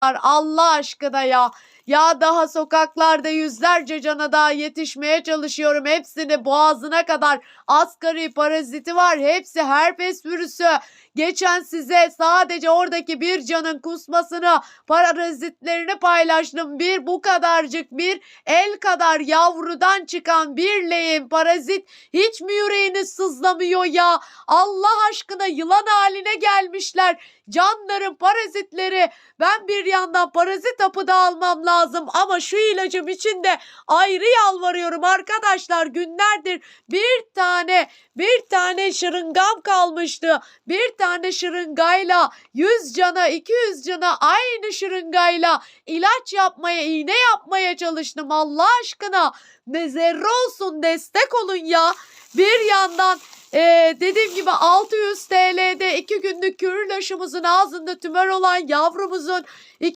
Allah aşkına ya. Ya daha sokaklarda yüzlerce cana daha yetişmeye çalışıyorum. Hepsini boğazına kadar asgari paraziti var. Hepsi herpes virüsü. Geçen size sadece oradaki bir canın kusmasını, parazitlerini paylaştım. Bir bu kadarcık bir el kadar yavrudan çıkan bir leğen parazit hiç mi yüreğiniz sızlamıyor ya? Allah aşkına yılan haline gelmişler. Canların parazitleri. Ben bir yandan parazit hapı da almam lazım ama şu ilacım için de ayrı yalvarıyorum arkadaşlar. Günlerdir bir tane bir tane şırıngam kalmıştı. Bir tane şırıngayla 100 cana 200 cana aynı şırıngayla ilaç yapmaya iğne yapmaya çalıştım Allah aşkına. Ne zerre olsun destek olun ya. Bir yandan ee, dediğim gibi 600 TL'de 2 günlük kürül aşımızın ağzında tümör olan yavrumuzun 2